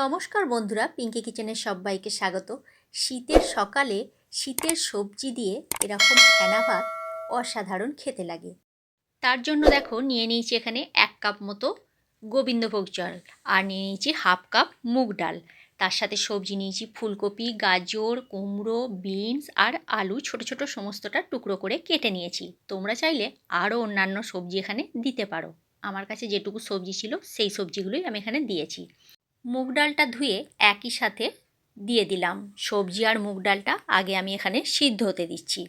নমস্কার বন্ধুরা পিঙ্কি কিচেনের সবাইকে স্বাগত। শীতের সকালে শীতের সবজি দিয়ে এরকম ফেনা ভাত অসাধারণ খেতে লাগে। তার জন্য দেখো, নিয়ে নিয়েছি এখানে এক কাপ মতো গোবিন্দভোগ জল আর নিয়ে নিয়েছি হাফ কাপ মুগ ডাল। তার সাথে সবজি নিয়েছি ফুলকপি, গাজর, কুমড়ো, বিনস আর আলু ছোট ছোট সমস্তটা টুকরো করে কেটে নিয়েছি। তোমরা চাইলে আরও অন্যান্য সবজি এখানে দিতে পারো। আমার কাছে যেটুকু সবজি ছিল সেই সবজিগুলোই আমি এখানে দিয়েছি। মুগ ডালটা ধুয়ে একই সাথে দিয়ে দিলাম। সবজি আর মুগ ডালটা আগে আমি এখানে সিদ্ধ হতে দিচ্ছি।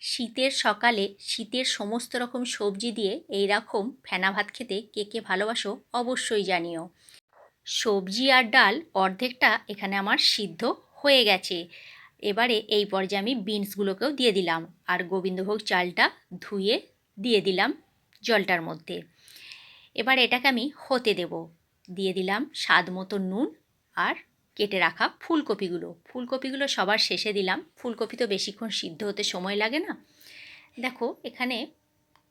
শীতের সকালে শীতের সমস্ত রকম সবজি দিয়ে এই রকম ফেনা ভাত খেতে কে কে ভালোবাসো অবশ্যই জানিও। সবজি আর ডাল অর্ধেকটা এখানে আমার সিদ্ধ হয়ে গেছে। এবারে এই পর্যায়ে আমি বিনসগুলোকেও দিয়ে দিলাম আর গোবিন্দভোগ চালটা ধুয়ে দিয়ে দিলাম জলটার মধ্যে। এবার এটাকে আমি হতে দেব। দিয়ে দিলাম স্বাদ মতো নুন আর কেটে রাখা ফুলকপিগুলো। ফুলকপিগুলো সবার শেষে দিলাম। ফুলকপি তো বেশিক্ষণ সিদ্ধ হতে সময় লাগে না। দেখো, এখানে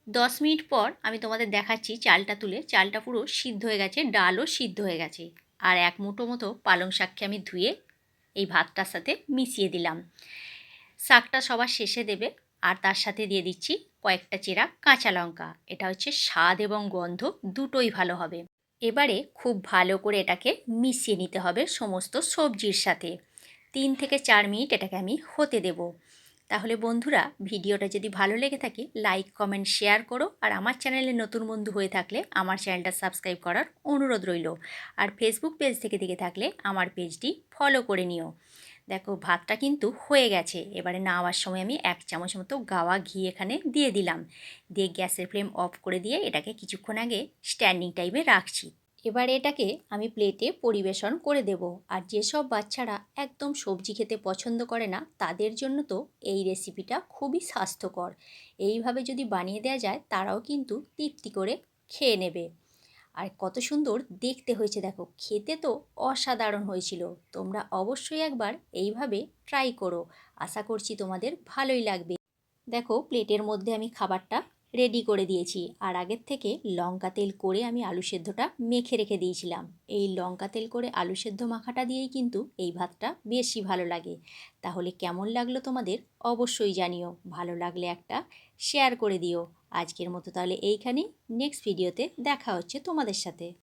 দশ মিনিট পর আমি তোমাদের দেখাচ্ছি চালটা তুলে। চালটা পুরো সিদ্ধ হয়ে গেছে, ডালও সিদ্ধ হয়ে গেছে। আর এক মুঠো মতো পালং শাককে আমি ধুয়ে এই ভাতটার সাথে মিশিয়ে দিলাম। শাকটা সবার শেষে দেবে আর তার সাথে দিয়ে দিচ্ছি কয়েকটা চেরা কাঁচা লঙ্কা। এটা হচ্ছে স্বাদ এবং গন্ধ দুটোই ভালো হবে। এবারে খুব ভালো করে এটাকে মিশিয়ে নিতে হবে সমস্ত সবজির সাথে। তিন থেকে চার মিনিট এটাকে আমি হতে দেব। তাহলে বন্ধুরা, ভিডিওটা যদি ভালো লেগে থাকে লাইক কমেন্ট শেয়ার করো। আর আমার চ্যানেলে নতুন বন্ধু হয়ে থাকলে আমার চ্যানেলটা সাবস্ক্রাইব করার অনুরোধ রইল। আর ফেসবুক পেজ থেকে দেখে থাকলে আমার পেজটি ফলো করে নিও। দেখো, ভাতটা কিন্তু হয়ে গেছে। এবারে নাওয়ার সময় আমি এক চামচ মতো গাওয়া ঘি এখানে দিয়ে দিলাম। দিয়ে গ্যাসের ফ্লেম অফ করে দিয়ে এটাকে কিছুক্ষণ আগে স্ট্যান্ডিং টাইমে রাখছি। এবারে এটাকে আমি প্লেটে পরিবেশন করে দেব। আর যেসব বাচ্চারা একদম সবজি খেতে পছন্দ করে না, তাদের জন্য তো এই রেসিপিটা খুবই স্বাস্থ্যকর। এইভাবে যদি বানিয়ে দেওয়া যায়, তারাও কিন্তু তৃপ্তি করে খেয়ে নেবে। আর কত সুন্দর দেখতে হয়েছে দেখো। খেতে তো অসাধারণ হয়েছিল। তোমরা অবশ্যই একবার এইভাবে ট্রাই করো। আশা করছি তোমাদের ভালোই লাগবে। দেখো, প্লেটের মধ্যে আমি খাবারটা রেডি করে দিয়েছি। আর আগের থেকে লঙ্কা তেল করে আমি আলু সেদ্ধটা মেখে রেখে দিয়েছিলাম। এই লঙ্কা তেল করে আলু সেদ্ধ মাখাটা দিয়েই কিন্তু এই ভাতটা বেশি ভালো লাগে। তাহলে কেমন লাগল তোমাদের অবশ্যই জানিও। ভালো লাগলে একটা শেয়ার করে দিও। আজকের মতো তাহলে এইখানেই। নেক্সট ভিডিওতে দেখা হচ্ছে তোমাদের সাথে।